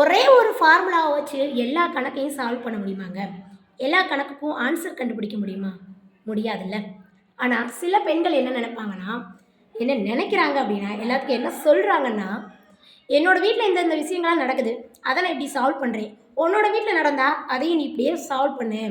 ஒரே ஒரு ஃபார்முலாவை வச்சு எல்லா கணக்கையும் சால்வ் பண்ண முடியுமாங்க? எல்லா கணக்குக்கும் ஆன்சர் கண்டுபிடிக்க முடியுமா? முடியாதுல்ல. ஆனால் சில பெண்கள் என்ன நினைப்பாங்கன்னா என்ன நினைக்கிறாங்க அப்படின்னா எல்லாத்துக்கும் என்ன சொல்கிறாங்கன்னா என்னோடய வீட்டில் இந்த இந்த விஷயங்கள்லாம் நடக்குது அதை நான் இப்படி சால்வ் பண்ணுறேன் உன்னோட வீட்டில் நடந்தால் அதையும் நீ இப்படியே சால்வ் பண்ணு.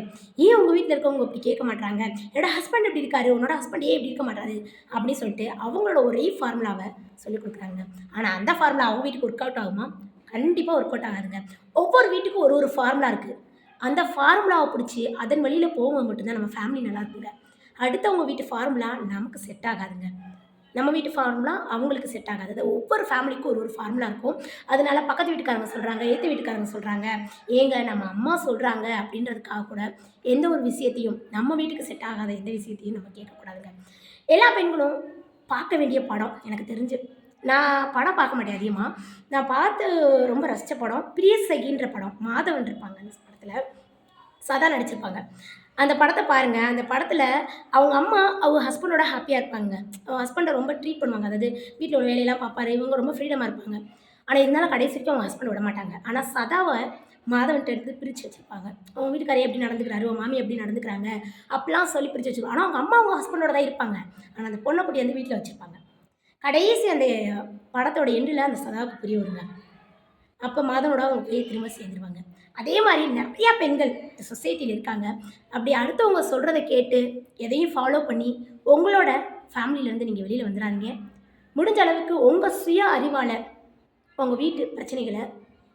ஏன் உங்கள் வீட்டில் இருக்கவங்க இப்படி கேட்க மாட்டாங்க என்னோட ஹஸ்பண்ட் இப்படி இருக்காரு? உன்னோட ஹஸ்பண்ட் ஏன் இப்படி இருக்க மாட்டாரு அப்படின்னு சொல்லிட்டு அவங்களோட ஒரே ஃபார்முலாவை சொல்லிக் கொடுக்குறாங்க. ஆனால் அந்த ஃபார்முலா அவங்க வீட்டுக்கு ஒர்க் அவுட் ஆகுமா? கண்டிப்பாக ஒர்க் அவுட் ஆகாதுங்க. ஒவ்வொரு வீட்டுக்கும் ஒரு ஒரு ஃபார்முலா இருக்குது அந்த ஃபார்முலாவை பிடிச்சி அதன் வழியில் போகும்போது மட்டும்தான் நம்ம ஃபேமிலி நல்லா இருக்குங்க. அடுத்தவங்க வீட்டு ஃபார்முலா நமக்கு செட் ஆகாதுங்க. நம்ம வீட்டு ஃபார்முலா அவங்களுக்கு செட் ஆகாது. அது ஒவ்வொரு ஃபேமிலிக்கும் ஒரு ஒரு ஃபார்முலா இருக்கும். அதனால பக்கத்து வீட்டுக்காரங்க சொல்கிறாங்க ஏற்று வீட்டுக்காரங்க சொல்கிறாங்க ஏங்க நம்ம அம்மா சொல்கிறாங்க அப்படின்றதுக்காக கூட எந்த ஒரு விஷயத்தையும் நம்ம வீட்டுக்கு செட் ஆகாத எந்த விஷயத்தையும் நம்ம கேட்கக்கூடாதுங்க. எல்லா பெண்களும் பார்க்க வேண்டிய படம் எனக்கு தெரிஞ்சு நான் படம் பார்க்க மாட்டேன் அதிகமாக நான் பார்த்து ரொம்ப ரசித்த படம் பிரிய சகின்ற படம் மாதவன் இருப்பாங்க அந்த படத்தில். சதா நடிச்சிருப்பாங்க. அந்த படத்தை பாருங்கள் அந்த படத்தில் அவங்க அம்மா அவங்க ஹஸ்பண்டோட ஹாப்பியாக இருப்பாங்க. அவங்க ஹஸ்பண்டை ரொம்ப ட்ரீட் பண்ணுவாங்க. அதாவது வீட்டில் உள்ள வேலையெல்லாம் பார்ப்பாரு. இவங்க ரொம்ப ஃப்ரீடமாக இருப்பாங்க. ஆனால் இருந்தாலும் கடைசி வரைக்கும் அவங்க ஹஸ்பண்ட் விட மாட்டாங்க. ஆனால் சதாவை மாதவன்கிட்ட இருந்து பிரித்து வச்சுருப்பாங்க. அவங்க வீட்டுக்காரே எப்படி நடந்துக்கிறாரு? அவங்க மாமி எப்படி நடந்துக்கிறாங்க? அப்படிலாம் சொல்லி பிரித்து வச்சுருவாங்க ஆனால் அவங்க அம்மா அவங்க ஹஸ்பண்டோட தான் இருப்பாங்க. ஆனால் அந்த பொண்ணை குட்டி வந்து வீட்டில் வச்சுருப்பாங்க. கடைசி அந்த படத்தோட எண்டில் அந்த சதாவுக்கு புரிய வருங்க. அப்போ மாதவனோட அவங்க போய் திரும்ப சேர்ந்துருவாங்க. அதே மாதிரி நிறையா பெண்கள் சொசைட்டியில் இருக்காங்க. அப்படி அடுத்தவங்க சொல்கிறத கேட்டு எதையும் ஃபாலோ பண்ணி உங்களோட ஃபேமிலியிலேருந்து நீங்கள் வெளியில் வந்துடாதீங்க முடிஞ்ச அளவுக்கு உங்கள் சுய அறிவால் உங்கள் வீட்டு பிரச்சனைகளை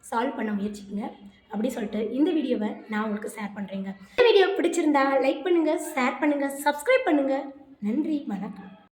சால்வ் பண்ண முயற்சிக்குங்க. அப்படி சொல்லிட்டு இந்த வீடியோவை நான் உங்களுக்கு ஷேர் பண்ணுறேங்க இந்த வீடியோ பிடிச்சிருந்தா லைக் பண்ணுங்கள் ஷேர் பண்ணுங்கள் சப்ஸ்கிரைப் பண்ணுங்கள் நன்றி வணக்கம்.